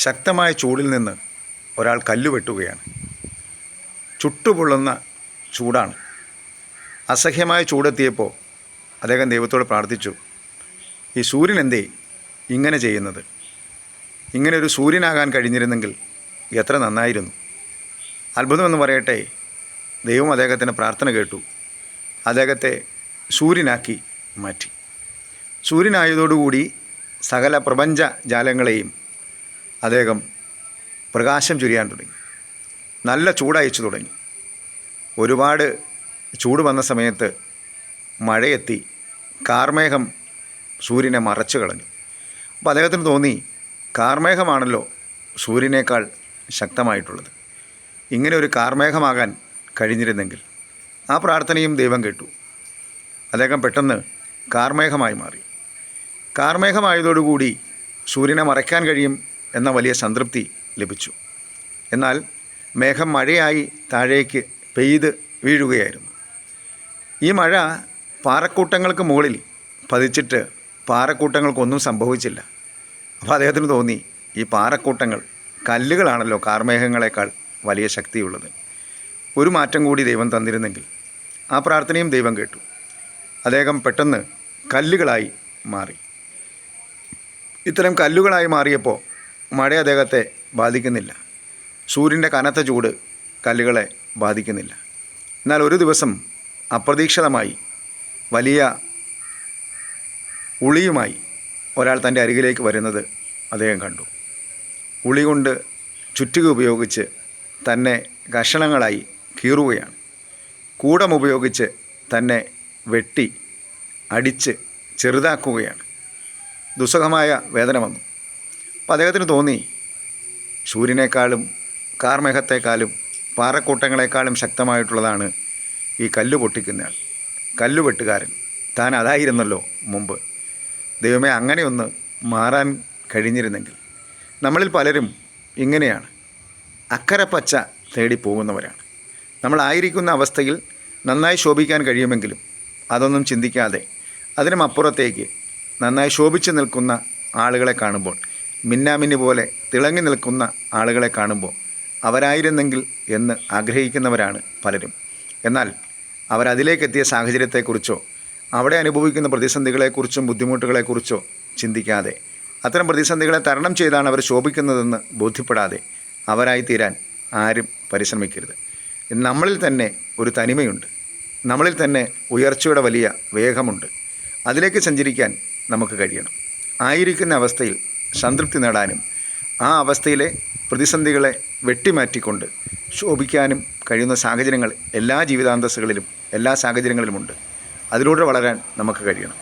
ശക്തമായ ചൂടിൽ നിന്ന് ഒരാൾ കല്ലുവെട്ടുകയാണ് ചുട്ടുപൊള്ളുന്ന ചൂടാണ്. അസഹ്യമായ ചൂടെത്തിയപ്പോൾ അദ്ദേഹം ദൈവത്തോട് പ്രാർത്ഥിച്ചു ഈ സൂര്യൻ എന്തേ ഇങ്ങനെ ചെയ്യുന്നത്? ഇങ്ങനെ ഒരു സൂര്യനാകാൻ കഴിഞ്ഞിരുന്നെങ്കിൽ എത്ര നന്നായിരുന്നു. അത്ഭുതമെന്ന് പറയട്ടെ. ദൈവം അദ്ദേഹത്തിന്റെ പ്രാർത്ഥന കേട്ടു. അദ്ദേഹത്തെ സൂര്യനാക്കി മാറ്റി. സൂര്യനായതോടുകൂടി സകല പ്രപഞ്ച ജാലങ്ങളെയും അദ്ദേഹം പ്രകാശം ചുരിയാൻ തുടങ്ങി. നല്ല ചൂടയച്ചു തുടങ്ങി. ഒരുപാട് ചൂട് വന്ന സമയത്ത് മഴയെത്തി കാർമേഘം സൂര്യനെ മറച്ചു കളഞ്ഞു. അപ്പോൾ അദ്ദേഹത്തിന് തോന്നി കാർമേഘമാണല്ലോ സൂര്യനേക്കാൾ ശക്തമായിട്ടുള്ളത്. ഇങ്ങനെ ഒരു കാർമേഘമാകാൻ കഴിഞ്ഞിരുന്നെങ്കിൽ ആ പ്രാർത്ഥനയും ദൈവം കേട്ടു. അദ്ദേഹം പെട്ടെന്ന് കാർമേഘമായി മാറി. കാർമേഘമായതോടുകൂടി സൂര്യനെ മറയ്ക്കാൻ കഴിയും എന്ന വലിയ സംതൃപ്തി ലഭിച്ചു. എന്നാൽ മേഘം മഴയായി താഴേക്ക് പെയ്ത് വീഴുകയായിരുന്നു. ഈ മഴ പാറക്കൂട്ടങ്ങൾക്ക് മുകളിൽ പതിച്ചിട്ട് പാറക്കൂട്ടങ്ങൾക്കൊന്നും സംഭവിച്ചില്ല. അപ്പോൾ അദ്ദേഹത്തിന് തോന്നി ഈ പാറക്കൂട്ടങ്ങൾ കല്ലുകളാണല്ലോ കാർമേഘങ്ങളെക്കാൾ വലിയ ശക്തിയുള്ളത്. ഒരു മാറ്റം കൂടി ദൈവം തന്നിരുന്നെങ്കിൽ ആ പ്രാർത്ഥനയും ദൈവം കേട്ടു. അദ്ദേഹം പെട്ടെന്ന് കല്ലുകളായി മാറി. ഇത്തരം കല്ലുകളായി മാറിയപ്പോൾ മഴ അദ്ദേഹത്തെ ബാധിക്കുന്നില്ല. സൂര്യന്റെ കനത്ത ചൂട് കല്ലുകളെ ബാധിക്കുന്നില്ല. എന്നാൽ ഒരു ദിവസം അപ്രതീക്ഷിതമായി വലിയ ഉളിയുമായി ഒരാൾ തന്റെ അരികിലേക്ക് വരുന്നത് അദ്ദേഹം കണ്ടു. ഉളി കൊണ്ട് ചുറ്റുക ഉപയോഗിച്ച് തന്നെ കഷണങ്ങളായി കീറുകയാണ്. കൂടം ഉപയോഗിച്ച് തന്നെ വെട്ടി അടിച്ച് ചെറുതാക്കുകയാണ്. ദുസ്സഹമായ വേദന വന്നു. അപ്പോൾ അദ്ദേഹത്തിന് തോന്നി സൂര്യനേക്കാളും കാർമേഘത്തെക്കാളും പാറക്കൂട്ടങ്ങളെക്കാളും ശക്തമായിട്ടുള്ളതാണ് ഈ കല്ല് പൊട്ടിക്കുന്നയാൾ കല്ല് വെട്ടുകാരൻ. താൻ അതായിരുന്നല്ലോ മുമ്പ്. ദൈവമേ അങ്ങനെയൊന്ന് മാറാൻ കഴിഞ്ഞിരുന്നെങ്കിൽ. നമ്മളിൽ പലരും ഇങ്ങനെയാണ്. അക്കരെ പച്ച തേടി പോകുന്നവരാണ് നമ്മളായിരിക്കുന്ന അവസ്ഥയിൽ നന്നായി ശോഭിക്കാൻ കഴിയുമെങ്കിലും അതൊന്നും ചിന്തിക്കാതെ അതിനും അപ്പുറത്തേക്ക് നന്നായി ശോഭിച്ചു നിൽക്കുന്ന ആളുകളെ കാണുമ്പോൾ മിന്നാമിന്നി പോലെ തിളങ്ങി നിൽക്കുന്ന ആളുകളെ കാണുമ്പോൾ അവരായിരുന്നെങ്കിൽ എന്ന് ആഗ്രഹിക്കുന്നവരാണ് പലരും. എന്നാൽ അവരതിലേക്കെത്തിയ സാഹചര്യത്തെക്കുറിച്ചോ അവിടെ അനുഭവിക്കുന്ന പ്രതിസന്ധികളെക്കുറിച്ചും ബുദ്ധിമുട്ടുകളെക്കുറിച്ചോ ചിന്തിക്കാതെ അത്തരം പ്രതിസന്ധികളെ തരണം ചെയ്താണ് അവർ ശോഭിക്കുന്നതെന്ന് ബോധ്യപ്പെടാതെ അവരായി തീരാൻ ആരും പരിശ്രമിക്കരുത്. നമ്മളിൽ തന്നെ ഒരു തനിമയുണ്ട്. നമ്മളിൽ തന്നെ ഉയർച്ചയുടെ വലിയ വേഗമുണ്ട്. അതിലേക്ക് സഞ്ചരിക്കാൻ നമുക്ക് കഴിയണം. ആയിരിക്കുന്ന അവസ്ഥയിൽ സംതൃപ്തി നേടാനും ആ അവസ്ഥയിലെ പ്രതിസന്ധികളെ വെട്ടിമാറ്റിക്കൊണ്ട് ശോഭിക്കാനും കഴിയുന്ന സാഹചര്യങ്ങൾ എല്ലാ ജീവിതാന്തസ്സുകളിലും എല്ലാ സാഹചര്യങ്ങളിലുമുണ്ട്. അതിലൂടെ വളരാൻ നമുക്ക് കഴിയണം.